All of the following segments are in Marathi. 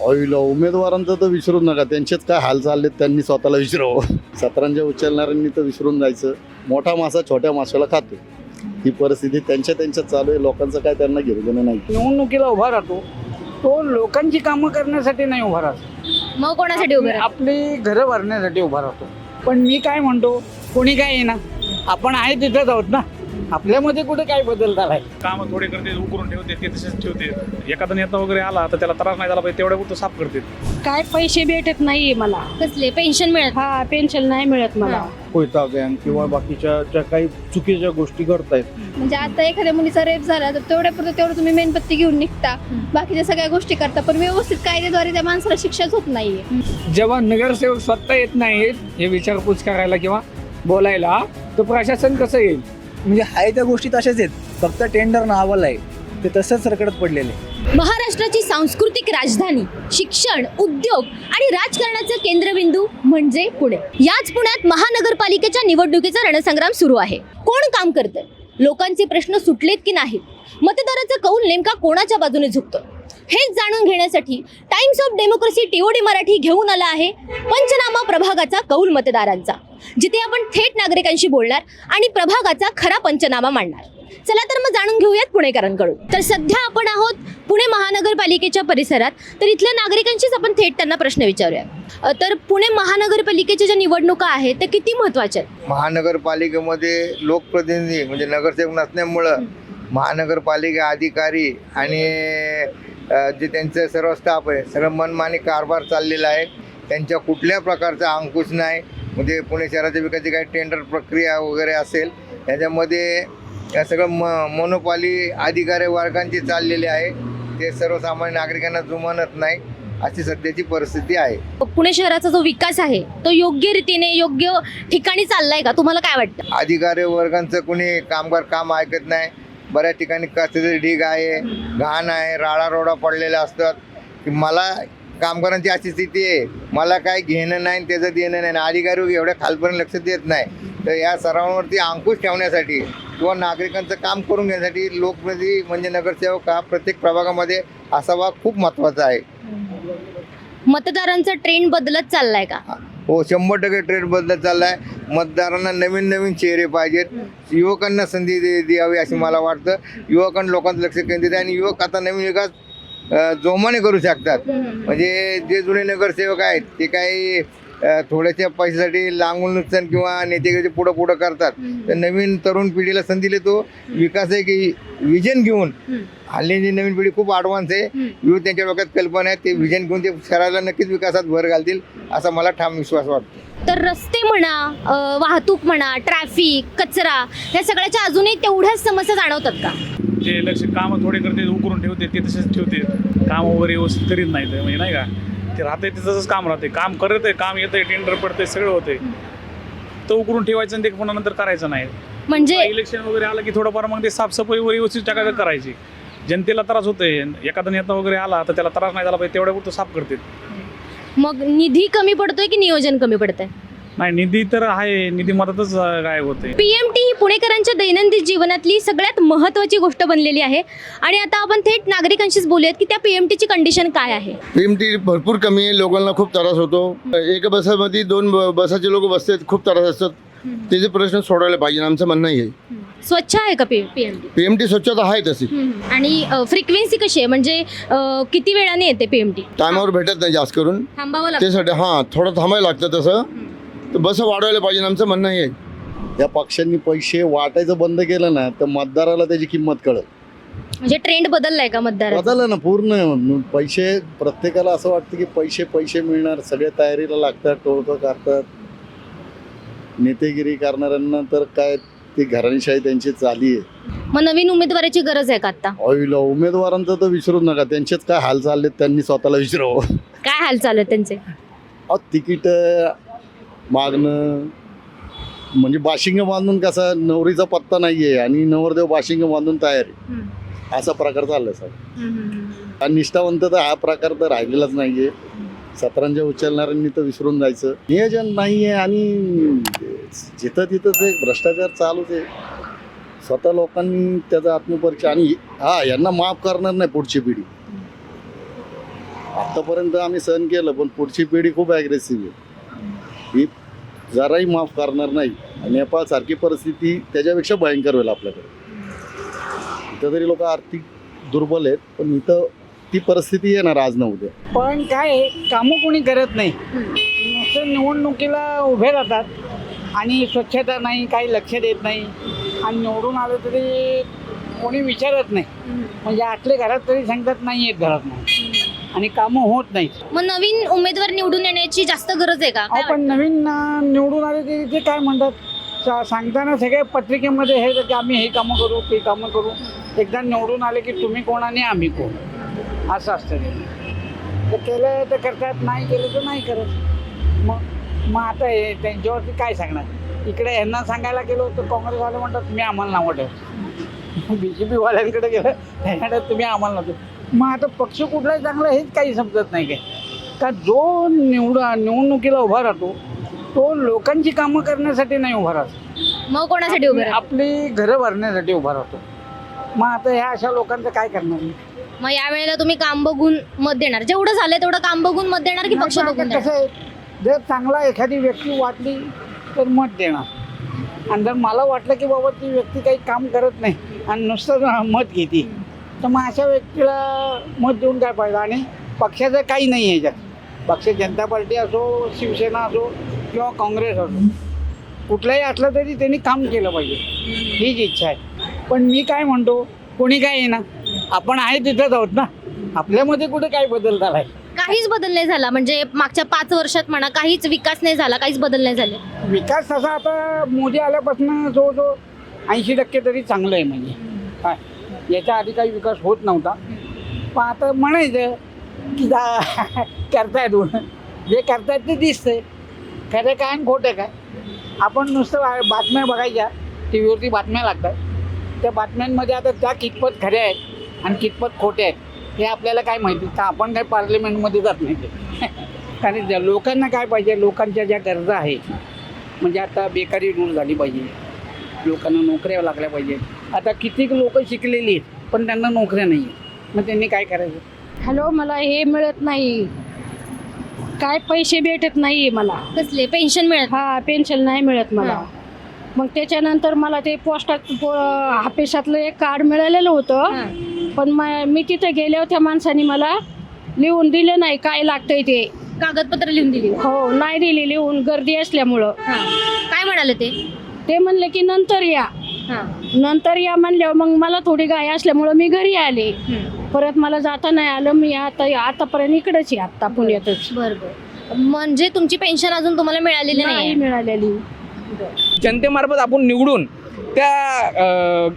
ऑइल उमेदवारांचं तर विसरू नका. त्यांचेच काय हाल चाललेत त्यांनी स्वतःला विसरावं. सतरंजा उचलणाऱ्यांनी तर विसरून जायचं. मोठा मासा छोट्या माशाला खातो. ही परिस्थिती त्यांच्या त्यांच्यात चालू आहे. लोकांचं काय त्यांना घेऊ देणं नाही. निवडणुकीला उभा राहतो. तो लोकांची कामं करण्यासाठी नाही उभा राहतो. मग कोणासाठी उभे आपली घरं भरण्यासाठी उभा राहतो. पण मी काय म्हणतो? कोणी काय येणार आपण आहे तिथेच आहोत ना? आपल्यामध्ये कुठे काय बदल झालाय? काम थोडे करते उकरून ठेवते ते तसेच ठेवते. एखादा नेता वगैरे आला तर त्याला त्रास नाही झाला पाहिजे तेवढ्या पुरतं साफ करते. काय पैसे भेटत नाहीये मला. कसले? पेन्शन मिळत. हा पेन्शन नाही मिळत मला. कोयता गँग किंवा बाकीच्या ज्या काही चुकीच्या गोष्टी करतायत. म्हणजे आता एखाद्या मुलीचा रेप झाला तर तेवढ्यापुरतं तेवढं तुम्ही मेणबत्ती घेऊन निघता. बाकीच्या सगळ्या गोष्टी करता पण व्यवस्थित कायद्याद्वारे त्या माणसाला शिक्षाच होत नाहीये. जेव्हा नगरसेवक स्वतः येत नाहीत हे विचारपूस करायला किंवा बोलायला तर प्रशासन कसं येईल? म्हणजे आहे त्या गोष्टी तशाच आहेत. फक्त टेंडर नावाला आहे. ते तसंच रकडत पडलेले आहे. महाराष्ट्राची सांस्कृतिक राजधानी शिक्षण उद्योग आणि राजकारणाचं केंद्रबिंदू म्हणजे पुणे. याच पुण्यात महानगरपालिकेच्या निवडणुकीचा रणसंग्राम सुरू आहे. कोण काम करतं लोकांचे प्रश्न सुटलेत की नाहीत मतदाराचा कौल नेमका कोणाच्या बाजूने झुकतो? हेच जाणून घेण्यासाठी Times of Democracy TOD Marathi घेऊन आला आहे पंचनामा प्रभागाचा कौल मतदारांचा जिथे आपण थेट नागरिकांशी बोलणार आणि प्रभागाचा खरा पंचनामा मांडणार. चला तर मग जाणून घेऊयात पुणेकरांकडून. तर सध्या आपण आहोत पुणे महानगरपालिकेच्या परिसरात तर इथल्या नागरिकांशीच आपण थेट त्यांना प्रश्न विचारूया तर पुणे महानगरपालिकेच्या ज्या निवडणुका आहेत त्या किती महत्त्वाच्या आहेत? महानगरपालिकेमध्ये लोकप्रतिनिधी म्हणजे नगरसेवक नसल्यामुळं महानगरपालिका अधिकारी आणि जे त्यांचं सर्व स्टाफ आहे सगळं मनमानी कारभार चाललेला आहे. त्यांच्या कुठल्या प्रकारचा अंकुश नाही. म्हणजे पुणे शहराच्या विकासाची काही टेंडर प्रक्रिया वगैरे असेल याच्यामध्ये या सगळं म मोनोपाली अधिकारी वर्गांची चाललेली आहे. ते सर्वसामान्य नागरिकांना जुमानत नाही अशी सध्याची परिस्थिती आहे. पुणे शहराचा जो विकास आहे तो योग्य रीतीने योग्य ठिकाणी चाललाय का? तुम्हाला काय वाटतं? अधिकारी वर्गांचं कोणी कामगार काम ऐकत नाही बऱ्याच ठिकाणी कचऱ्याचे ढीग आहे घाण आहे राडा रोडा पडलेल्या असतात. की मला कामगारांची अशी स्थिती आहे. मला काय घेणं नाही त्याचं देणं नाही. आणि अधिकारी एवढ्या खालपर्यंत लक्ष देत नाही. तर या सर्वांवरती अंकुश ठेवण्यासाठी किंवा नागरिकांचं काम करून घेण्यासाठी लोकप्रतिनिधी म्हणजे नगरसेवक हा प्रत्येक प्रभागामध्ये असावा खूप महत्त्वाचा आहे. मतदारांचा ट्रेंड बदलत चाललाय का? हो शंभर टक्के ट्रेंड बदलत चाललाय. मतदारांना नवीन नवीन चेहरे पाहिजेत. युवकांना संधी दे द्यावी असे मला वाटतं. युवकांना लोकांचं लक्ष केंद्रित आहे आणि युवक आता नवीन विकास जोमाने करू शकतात. म्हणजे जे जुने नगरसेवक आहेत ते काही थोड्याशा पैशासाठी लांबून नुकसान किंवा नेतेगिरी पुढं पुढं करतात. तर नवीन तरुण पिढीला संधी देतो. विकास आहे की विजन घेऊन. हल्लीची नवीन पिढी खूप ॲडव्हान्स आहे. विविध त्यांच्या डोक्यात कल्पना आहे. ते विजन घेऊन ते शहराला नक्कीच विकासात भर घालतील असा मला ठाम विश्वास वाटतो. तर रस्ते म्हणा वाहतूक म्हणा ट्रॅफिक कचरा या सगळ्याच्या अजूनही तेवढ्याच समस्या जाणवतात का? जे लक्ष काम थोडे करते उकरून ठेवते ते तसेच ठेवते. काम वगैरे व्यवस्थित करीत नाही ते म्हणजे नाही का? ते राहते ते तसंच काम राहते काम करत आहे काम येतंय टेंडर पडतंय सगळं होतंय. तर उकरून ठेवायचं आणि ते पुन्हा नंतर करायचं नाही. म्हणजे इलेक्शन वगैरे आलं की थोडंफार मग ते साफसफाई वगैरे व्यवस्थित टाकायचं करायची. जनतेला त्रास होतोय. एखादा नेता वगैरे आला तर त्याला त्रास नाही झाला पाहिजे तेवढ्या पुरतं साफ करते. मग निधी कमी पडतोय की नियोजन कमी पडतंय? नाही निधी तर आहे निधी मदतच गायब होते पीएमटी पुणेकरांच्या दैनंदिन जीवनातली सगळ्यात महत्वाची गोष्ट बनलेली आहे. आणि आता आपण थेट नागरिकांशीच बोलूयात की त्या पीएमटीची कंडिशन काय आहे? टी भरपूर कमी आहे लोकांना खूप त्रास होतो. एका बसामध्ये दोन बसाचे लोक बसतात खूप त्रास असतात. त्याचे प्रश्न सोडवायला पाहिजे आमचं म्हणणं आहे स्वच्छ आहे का पीएमटी पीएमटी स्वच्छता आहे तशी. आणि फ्रिक्वेन्सी कशी आहे? म्हणजे किती वेळाने येते पीएमटी टायमावर भेटत नाही जास्त करून. थांबावं लागतं. त्यासाठी हां थोडं थांबायला लागतं तसं. तर बस वाढवायला पाहिजे आमचं म्हणणं आहे या पक्षांनी पैसे वाटायचं बंद केलं ना तर मतदाराला त्याची किंमत कळत म्हणजे ट्रेंड बदललाय का मतदार बदललं ना पूर्ण. पैसे प्रत्येकाला असं वाटतं की पैसे पैसे मिळणार सगळे तयारीला लागतात टोळकं करतात. नेतेगिरी करणाऱ्यांना तर काय ती घराणीशाही त्यांची चाली आहे. मग नवीन उमेदवाराची गरज आहे का आता ऑइल उमेदवारांचं तर विसरू नका. त्यांचेच काय हाल चाललेत त्यांनी स्वतःला विसरावं. काय हाल चालू आहेत त्यांचे? अहो तिकीट मागणं म्हणजे बाशिंग बांधून कसा नवरीचा पत्ता नाहीये आणि नवरदेव बाशिंग बांधून तयार आहे. असा प्रकार चाललाय सर आणि निष्ठावंत तर हा प्रकार तर राहिलेलाच नाहीये. सतरंजा उचलणाऱ्यांनी तर विसरून जायचं. नियोजन नाहीये आणि जिथं तिथं ते भ्रष्टाचार चालूच आहे. स्वतः लोकांनी त्याचा आत्मपरीक्षा आणि हा यांना माफ करणार नाही पुढची पिढी. आत्तापर्यंत आम्ही सहन केलं पण पुढची पिढी खूप ॲग्रेसिव्ह आहे. ही जराही माफ करणार नाही. आणि नेपाळसारखी परिस्थिती त्याच्यापेक्षा भयंकर होईल आपल्याकडे. इथं तरी लोक आर्थिक दुर्बल आहेत पण इथं ती परिस्थिती येणार आज न उद्या. पण काय कामं कोणी करत नाही. नुसतं निवडणुकीला उभे राहतात आणि स्वच्छता नाही काही लक्ष देत नाही. आणि निवडून आलं तरी कोणी विचारत नाही. म्हणजे आतले घरात तरी सांगतात नाही येत घरात नाही आणि कामं होत नाहीत मग नवीन उमेदवार निवडून येण्याची जास्त गरज आहे का? काय अहो, पण नवीन अं, निवडून आले ते काय म्हणतात? सा- सांगताना सगळे पत्रिकेमध्ये हे की आम्ही हे कामं करू ते कामं करू. एकदा निवडून आले की तुम्ही कोण आणि आम्ही कोण? असं असतं ते. तर केलं तर करतात नाही केलं तर नाही करत. मग मग आता हे त्यांच्यावरती काय सांगणार? इकडे यांना सांगायला गेलो तर काँग्रेसवाले म्हणतात तुम्ही आम्हाला नाव ठेव. बी जे पीवाल्यांकडे गेलं त्याच्याकडे तुम्ही आम्हाला नव्हतं मग आता पक्ष कुठलाही चांगला हेच काही समजत नाही काय. का जो निवड निवडणुकीला उभा राहतो तो लोकांची कामं करण्यासाठी नाही उभा राहतो. मग कोणासाठी उभे? आपली घरं भरण्यासाठी उभा राहतो. मग आता ह्या अशा लोकांचं काय करणार मी? मग या वेळेला तुम्ही काम बघून मत देणार. जेवढं झालंय तेवढं काम बघून मत देणार की पक्ष बघून कसं देणार? आहे जर चांगला एखादी व्यक्ती वाटली तर मत देणार. आणि जर मला वाटलं की बाबा ती व्यक्ती काही काम करत नाही आणि नुसतं मत घेते तर मग अशा व्यक्तीला मत देऊन काय पाहिजे आणि पक्षाचं काही नाही आहे याच्यात. पक्ष जनता पार्टी असो शिवसेना असो किंवा काँग्रेस असो कुठलाही असलं तरी त्यांनी काम केलं पाहिजे. हीच इच्छा आहे. पण मी काय म्हणतो कोणी काय येणार आपण आहे तिथंच आहोत ना. आपल्यामध्ये कुठे काय बदल झाला आहे काहीच बदल नाही झाला. म्हणजे मागच्या पाच वर्षात म्हणा काहीच विकास नाही झाला काहीच बदल नाही झाले. विकास तसा आता मोदी आल्यापासून जवळजवळ ऐंशी टक्के तरी चांगलं आहे म्हणजे. काय? याच्या आधी काही विकास होत नव्हता. पण आता म्हणायचं की जा करतायत म्हणून. जे करतायत ते दिसतंय. खरं काय आणि खोटं काय? आपण नुसतं बा- बातम्या बघायच्या. टी व्हीवरती बातम्या लागतात. त्या बातम्यांमध्ये आता त्या कितपत खऱ्या आहेत आणि कितपत खोट्या आहेत हे आपल्याला काय माहिती? तर आपण काय पार्लमेंटमध्ये जात नाही. ते कारण ज्या लोकांना काय पाहिजे? लोकांच्या ज्या गरजा आहेत. म्हणजे आता बेकारी दूर झाली पाहिजे. लोकांना नोकऱ्या लागल्या पाहिजेत. आता कितीक लोक शिकलेली आहेत पण त्यांना नोकऱ्या नाही आहेत मग त्यांनी काय करायचं? हॅलो मला हे मिळत नाही. काय पैसे भेटत नाही मला. कसले? पेन्शन मिळत? हा पेन्शन नाही मिळत मला. हा. मग त्याच्यानंतर मला ते पोस्टात ऑफिसातलं एक कार्ड मिळालेलं होतं. पण म- मी तिथे गेले त्या माणसाने मला लिहून दिलं नाही काय लागतंय ते. कागदपत्र लिहून दिली. हो नाही दिली लिहून गर्दी असल्यामुळं. हा. काय म्हणाले ते? ते म्हणले की नंतर या. नंतर या म्हणल्यावर मग मला थोडी गाय असल्यामुळं मी घरी आले. परत मला जाता नाही आलं मी आता आतापर्यंत इकडेच आहे आता पुण्यातच. बरं बरं. म्हणजे तुमची पेन्शन अजून तुम्हाला मिळालेली नाही नाही मिळालेली. जनतेमार्फत आपण निवडून त्या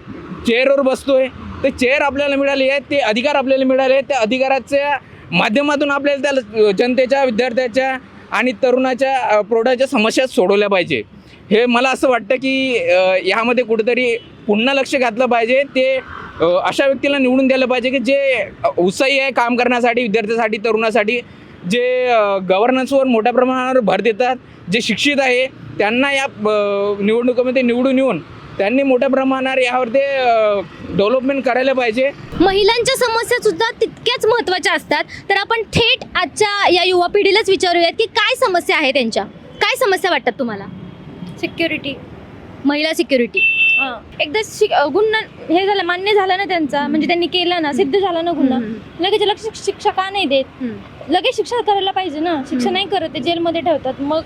चेअरवर बसतोय. ते चेअर आपल्याला मिळाले आहेत ते अधिकार आपल्याला मिळाले आहेत. त्या अधिकाराच्या माध्यमातून आपल्याला त्या जनतेच्या विद्यार्थ्याच्या आणि तरुणाच्या प्रौढाच्या समस्या सोडवल्या पाहिजे. हे मला असं वाटतं की ह्यामध्ये कुठेतरी पुन्हा लक्ष घातलं पाहिजे. ते अशा व्यक्तीला निवडून द्यायला पाहिजे की जे उत्साही आहे काम करण्यासाठी विद्यार्थ्यासाठी तरुणासाठी जे गव्हर्नन्सवर मोठ्या प्रमाणावर भर देतात जे शिक्षित आहे त्यांना या निवडणुकीमध्ये निवडून येऊन त्यांनी मोठ्या प्रमाणावर यावर ते डेव्हलपमेंट करायला पाहिजे. महिलांच्या समस्या सुद्धा तितक्याच महत्त्वाच्या असतात. तर आपण थेट आजच्या या युवा पिढीलाच विचारूयात की काय समस्या आहे त्यांच्या? काय समस्या वाटतात तुम्हाला? सिक्युरिटी महिला सिक्युरिटी एकदा शिक गुन्हा हे झालं मान्य झालं ना त्यांचा म्हणजे त्यांनी केलं ना सिद्ध झाला ना गुन्हा. लगेच लक्ष शिक्षा का नाही देत? लगेच शिक्षा करायला पाहिजे ना. शिक्षा नाही करत ते जेलमध्ये ठेवतात. मग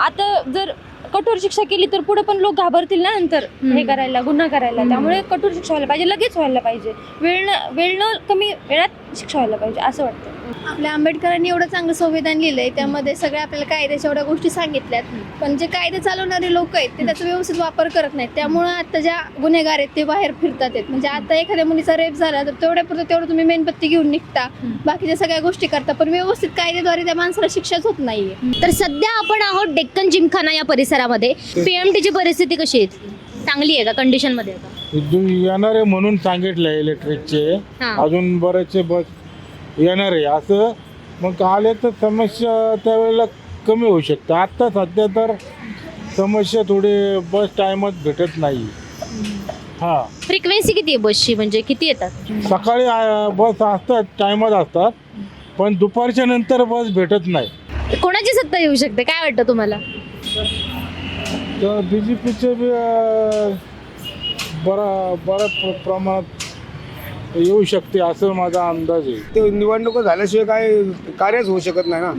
आता जर कठोर शिक्षा केली तर पुढे पण लोक घाबरतील ना नंतर हे करायला गुन्हा करायला. त्यामुळे कठोर शिक्षा व्हायला पाहिजे लगेच व्हायला पाहिजे. वेळ न वेळ न कमी वेळात शिक्षा व्हायला पाहिजे असं वाटतं. आपल्या आंबेडकरांनी एवढं चांगलं संविधान लिहिलंय त्यामध्ये सगळ्या आपल्याला कायद्याच्या एवढ्या गोष्टी सांगितल्यात. पण जे कायदे चालवणारे लोक आहेत ते त्याचा व्यवस्थित वापर करत नाहीत. त्यामुळं आता ज्या गुन्हेगार आहेत ते बाहेर फिरतात आहेत. म्हणजे आता एखाद्या मुलीचा रेप झाला तर तेवढ्यापुरतं तेवढं तुम्ही मेणबत्ती घेऊन निघता. बाकीच्या सगळ्या गोष्टी करता पण व्यवस्थित कायद्याद्वारे त्या माणसाला शिक्षाच होत नाहीये. तर सध्या आपण आहोत डेक्कन जिमखाना या परिसरामध्ये. पीएमटीची परिस्थिती कशी आहे? चांगली आहे का? कंडिशनमध्ये येणार आहे म्हणून सांगितलंय इलेक्ट्रिकचे हा. अजून बरेचसे बस येणार आहे. असं मग आले तर समस्या त्यावेळेला कमी होऊ शकतं. आत्ता सध्या तर समस्या थोडी बस टायमात भेटत नाही. हां. फ्रिक्वेन्सी किती आहे बसची म्हणजे किती येतात? सकाळी आ, बस असतात टायमात असतात. पण दुपारच्या नंतर बस भेटत नाही. कोणाची सत्ता येऊ शकते? काय वाटतं तुम्हाला? तर बी जे पीचे बी अं, बरा बऱ्या प्र- प्रमाणात येऊ शकते असं माझा अंदाज आहे. ते निवडणुका झाल्याशिवाय काय कार्यच होऊ शकत नाही ना.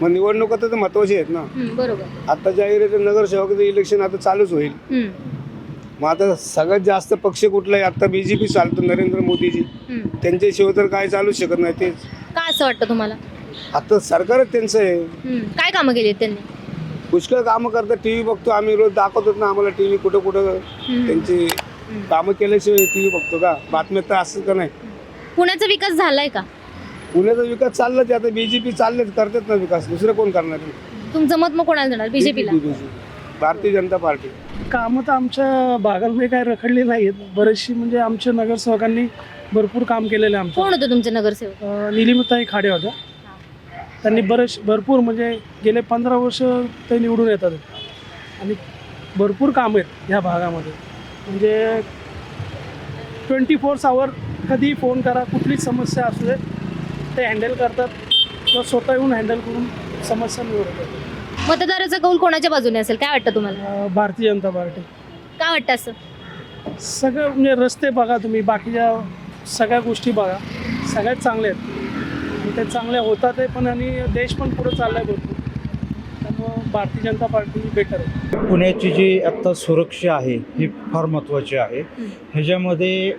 मग निवडणुका तर महत्वाची आहेत ना. बरोबर. आता ज्या एरियाचं नगरसेवकाचं इलेक्शन आता चालूच होईल. मग आता सगळ्यात जास्त पक्ष कुठला आहे आता बी जे पी चालतो नरेंद्र मोदीजी. त्यांच्याशिवाय तर काय चालूच शकत नाही तेच. का असं वाटतं तुम्हाला? आता सरकारच त्यांचं आहे. काय कामं केली आहेत त्यांनी? पुष्कळ कामं करतात. टी व्ही बघतो. आम्ही रोज दाखवतो ना आम्हाला टी व्ही कुठं कुठं त्यांची कामं केल्याशिवाय टी व्ही बघतो का? बातम्यात तर असं का नाही? पुण्याचा विकास झालाय का? पुण्याचा विकास चाललाच आहे. आता बीजेपी चाललेच करतात ना विकास. दुसरं कोण करणार? तुमचं मत मग कोणाला देणार? बीजेपीला. भारतीय जनता पार्टी. कामं तर आमच्या भागांमध्ये काय रखडली नाहीत. बरेचशी म्हणजे आमच्या नगरसेवकांनी भरपूर काम केलेलं आहे कोण होते तुमचे नगरसेवक? आमच्या निलिमताई खाडे होत्या. त्यांनी बरेच भरपूर म्हणजे गेले पंधरा वर्ष ते निवडून येतात. आणि भरपूर काम आहेत ह्या भागामध्ये. म्हणजे ट्वेंटी फोर आवर कधी फोन करा कुठलीच समस्या असू दे. ते हँडल करतात. किंवा स्वतः येऊन हँडल करून समस्या निवडतात. मतदाराचा कौल कोणाच्या बाजूने असेल? काय वाटतं तुम्हाला? अं, भारतीय जनता पार्टी. काय वाटतं असं? सगळं म्हणजे रस्ते बघा तुम्ही बाकीच्या सगळ्या गोष्टी बघा. सगळ्यात चांगले आहेत. आणि ते चांगले होतात आहे पण आणि देश पण पुढे चाललाय भरपूर. त्यामुळं भारतीय जनता पार्टी बेटर आहे. पुण्याची जी आत्ता सुरक्षा आहे ही फार महत्त्वाची आहे. ह्याच्यामध्ये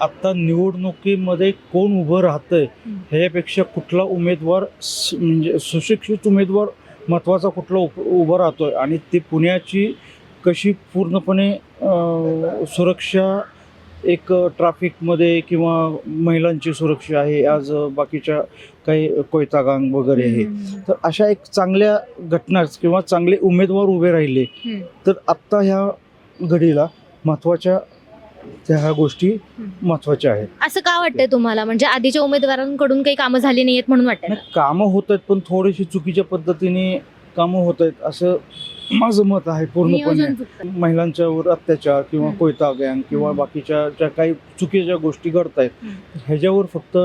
आत्ता निवडणुकीमध्ये कोण उभं राहतंय ह्याच्यापेक्षा कुठला उमेदवार स- म्हणजे सुशिक्षित उमेदवार महत्त्वाचा कुठला उप उभा राहतोय? आणि ती पुण्याची कशी पूर्णपणे सुरक्षा एक ट्रॅफिकमध्ये किंवा महिलांची सुरक्षा आहे आज बाकीच्या काही कोयतागांग वगैरे हे. तर अशा एक चांगल्या घटना किंवा चांगले उमेदवार उभे राहिले. तर आत्ता ह्या घडीला महत्त्वाच्या त्या ह्या गोष्टी महत्त्वाच्या आहेत. असं का वाटतंय तुम्हाला? म्हणजे आधीच्या उमेदवारांकडून काही कामं झाली नाहीयेत म्हणून वाटतंय नाही, कामं होत आहेत पण थोडीशी चुकीच्या पद्धतीने कामं होत आहेत असं माझं मत आहे पूर्णपणे. नियोजन चुकतं. महिलांच्यावर अत्याचार किंवा हम्म. कोयता गँग किंवा बाकीच्या ज्या काही चुकीच्या गोष्टी घडतायत ह्याच्यावर फक्त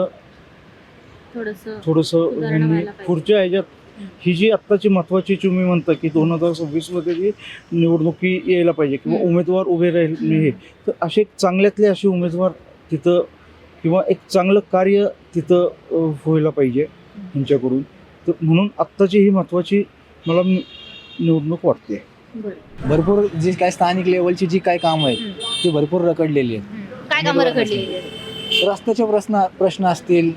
थोडंसं पाहिजे. पुढच्या ह्याच्यात ही जी आत्ताची महत्त्वाची तुम्ही म्हणता की दोन हजार सव्वीसमध्ये जी निवडणुकी यायला पाहिजे किंवा. उमेदवार उभे राहिले हे तर असे चांगल्यातले असे उमेदवार तिथं किंवा एक चांगलं कार्य तिथं व्हायला पाहिजे यांच्याकडून. तर म्हणून आत्ताची ही महत्त्वाची मला निवडणूक वाटते. भरपूर जी काय स्थानिक लेवलची जी काय कामं आहेत ती भरपूर रखडलेली आहेत. काय कामं रखडली रस्त्याचे प्रश्न प्रश्न असतील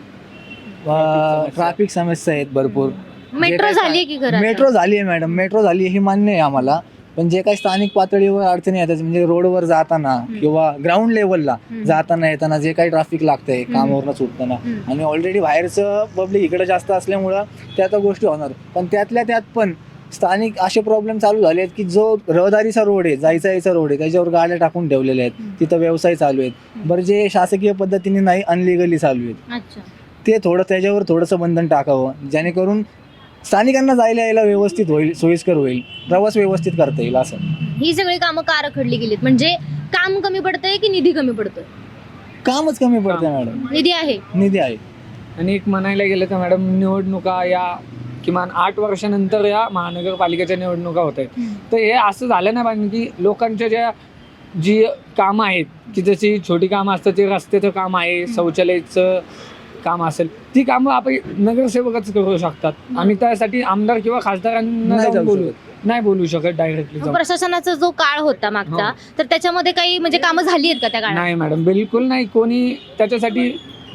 ट्रॅफिक समस्या आहेत भरपूर. मेट्रो झाली की घरात? मेट्रो झाली आहे मॅडम मेट्रो झाली आहे हे मान्य आहे आम्हाला. पण जे काही स्थानिक पातळीवर अडचणी येतात म्हणजे रोडवर जाताना किंवा ग्राउंड लेवलला. जाताना येताना जे काही ट्रॅफिक लागतंय कामावरनं सुटताना. आणि ऑलरेडी बाहेरचं पब्लिक इकडे जास्त असल्यामुळं त्या त्या गोष्टी होणार. पण त्यातल्या त्यात पण स्थानिक असे प्रॉब्लेम चालू झाले आहेत की जो रहदारीचा रोड आहे जायचा यायचा रोड आहे त्याच्यावर गाड्या टाकून ठेवलेल्या आहेत. तिथं व्यवसाय चालू आहेत. बरं जे शासकीय पद्धतीने नाही अनलिगली चालू आहेत. अच्छा. ते थोडं त्याच्यावर थोडंसं बंधन टाकावं. जेणेकरून स्थानिकांना जायला यायला व्यवस्थित होईल सोयीस्कर होईल प्रवास व्यवस्थित करता येईल असं. ही सगळी कामं का रखडली गेलीत? म्हणजे काम कमी पडतंय की निधी कमी पडतोय? कामच कमी पडतं मॅडम. निधी आहे. निधी आहे. आणि एक म्हणायला गेलं तर मॅडम निवडणुका या किमान आठ वर्षानंतर या महानगरपालिकेच्या निवडणुका होत आहेत. तर हे असं झालं नाही पाहिजे की लोकांच्या ज्या जी कामं आहेत की जशी छोटी कामं असतात ते रस्त्याचं काम आहे शौचालयाचं काम असेल. ती कामं आपण नगरसेवकच करू शकतात. आम्ही त्यासाठी आमदार किंवा खासदारांना नाही जाऊन जाऊ बोलू नाही बोलू शकत डायरेक्टली जाऊन. प्रशासनाचा जो काळ होता मागचा तर त्याच्यामध्ये काही म्हणजे कामं झाली आहेत का त्या काळात? नाही मॅडम बिलकुल नाही. कोणी त्याच्यासाठी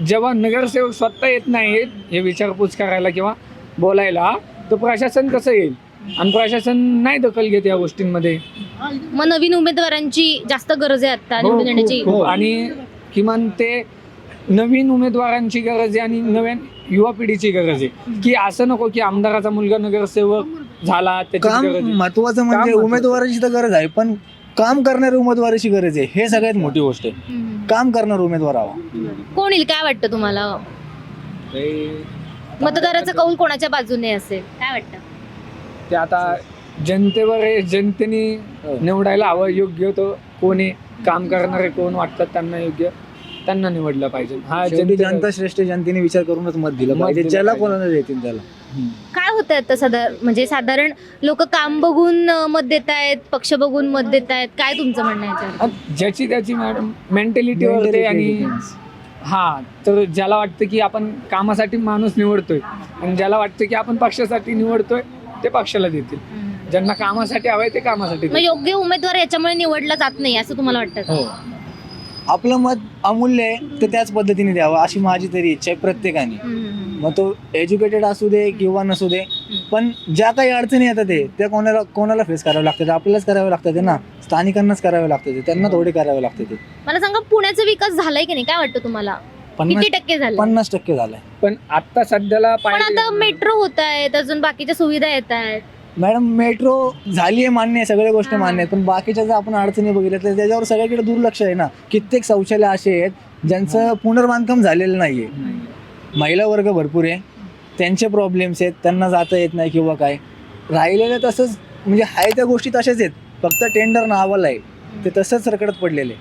जेव्हा नगरसेवक स्वतः येत नाहीत हे विचारपूस करायला किंवा बोलायला तर प्रशासन कसं येईल? आणि प्रशासन नाही दखल घेत या गोष्टींमध्ये. मग नवीन उमेदवारांची जास्त गरज आहे आता हो, निवडून येण्याची. खूप, खूप. आणि किमान ते नवीन उमेदवारांची गरज आहे आणि नव्या युवा पिढीची गरज आहे की असं नको की आमदाराचा मुलगा नगरसेवक झाला त्याची काम गरज आहे. महत्वाचं म्हणजे. उमेदवाराची तर गरज आहे पण काम करणाऱ्या उमेदवाराची गरज आहे हे सगळ्यात मोठी गोष्ट आहे. काम करणार उमेदवार हवा कोण येईल काय वाटतं तुम्हाला मतदाराचा कौल कोणाच्या बाजूने असेल काय वाटतं ते आता जनतेवर आहे जनतेने हो. निवडायला हवं योग्य तो कोण आहे काम करणारे कोण वाटतात त्यांना योग्य त्यांना निवडलं पाहिजे. हा शेवटी जनते- जनता श्रेष्ठ जनतेने विचार करूनच मत दिलं मत पाहिजे. दिलं ज्याला पाहिजे. कोणाला देतील त्याला. काय होत आता साधारण म्हणजे साधारण लोक काम बघून अं, मत देत आहेत पक्ष बघून मत देत आहेत काय तुमचं म्हणणं आहे याच्यावर? ज्याची त्याची मॅडम मेंटॅलिटी वरते आणि हा तर ज्याला वाटतं की आपण कामासाठी माणूस निवडतोय आणि ज्याला वाटतं की आपण पक्षासाठी निवडतोय ते पक्षाला देतील. ज्यांना कामासाठी हवंय ते कामासाठी मग देतील. योग्य उमेदवार याच्यामुळे निवडला जात नाही असं तुम्हाला वाटतं का? हो. आपलं मत अमूल्य आहे तर त्याच पद्धतीने द्यावं अशी माझी तरी इच्छा आहे प्रत्येकाने. मग तो एज्युकेटेड असू दे किंवा नसू दे पण ज्या काही अडचणी येतात ते त्या कोणाला कोणाला फेस करावं लागतात आपल्यालाच करावं लागतं ते ना. स्थानिकांनाच करावं लागतं ते त्यांना थोडे करावं लागतं ते. मला सांगा पुण्याचा विकास झालाय की नाही? काय वाटतं तुम्हाला? पन्नास किती टक्के झालाय पन्नास टक्के झालंय. पण आता सध्याला पण पाहिजे आता मेट्रो होत आहेत अजून बाकीच्या सुविधा येत आहेत. मॅडम मेट्रो झाली आहे मान्य आहे सगळ्या गोष्टी. मान्य आहेत पण बाकीच्या जर आपण अडचणी बघितल्या तर त्याच्यावर सगळ्याकडे दुर्लक्ष आहे ना. कित्येक शौचालय असे आहेत ज्यांचं पुनर्बांधकाम झालेलं नाही आहे महिला वर्ग भरपूर आहे. त्यांचे प्रॉब्लेम्स आहेत त्यांना जाता येत नाही किंवा काय. राहिलेलं तसंच म्हणजे आहे त्या गोष्टी तशाच आहेत. फक्त टेंडर नावाला आहे. ते तसंच रखडत पडलेले.